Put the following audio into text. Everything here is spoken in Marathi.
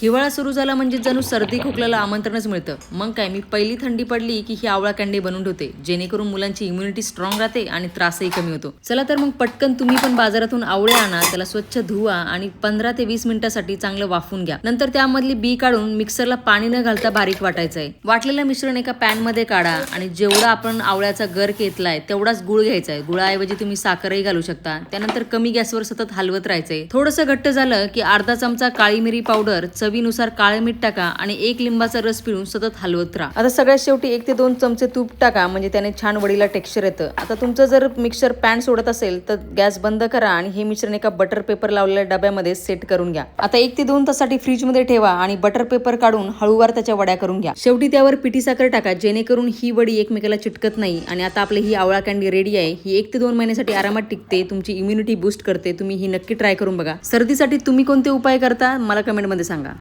हिवाळा सुरू झाला म्हणजे जणू सर्दी खोकल्याला आमंत्रणच मिळतं. मग काय मी पहिली थंडी पडली की ही आवळा कॅन्डी बनवून ठेवते. जेणेकरून मुलांची इम्युनिटी स्ट्रॉंग राहते आणि त्रासही कमी होतो. चला तर मग पटकन तुम्ही पण बाजारातून आवळे आणा त्याला स्वच्छ धुवा आणि पंधरा ते वीस मिनिटासाठी चांगलं वाफून घ्या. नंतर त्यामधली बी काढून मिक्सरला पाणी न घालता बारीक वाटायचं आहे वाटलेलं मिश्रण एका पॅनमध्ये काढा आणि जेवढा आपण आवळ्याचा गर घेतलाय तेवढाच गुळ घ्यायचा आहे गुळाऐवजी तुम्ही साखरही घालू शकता. त्यानंतर कमी गॅसवर सतत हलवत राहायचंय. थोडंसं घट्ट झालं की अर्धा चमचा काळी मिरी पावडर चवीनुसार काळे मीठ टाका आणि एक लिंबाचा रस पिळून सतत हलवत राहा. आता सगळ्यात शेवटी एक ते दोन चमचे तूप टाका म्हणजे त्याने छान वडीला टेक्स्चर येतं. आता तुमचं जर मिक्सर पॅन सोडत असेल तर गॅस बंद करा आणि हे मिश्रण एका बटर पेपर लावलेल्या डब्यामध्ये सेट करून घ्या. आता एक ते दोन तासाठी फ्रीजमध्ये ठेवा आणि बटर पेपर काढून हळूवार त्याच्या वड्या करून घ्या. शेवटी त्यावर पिठी साखर टाका जेणेकरून ही वडी एकमेकाला चिटकत नाही आणि आता आपली ही आवळा कँडी रेडी आहे. ही एक ते दोन महिन्यासाठी आरामात टिकते तुमची इम्युनिटी बूस्ट करते. तुम्ही ही नक्की ट्राय करून बघा. सर्दीसाठी तुम्ही कोणते उपाय करता मला कमेंटमध्ये सांगा.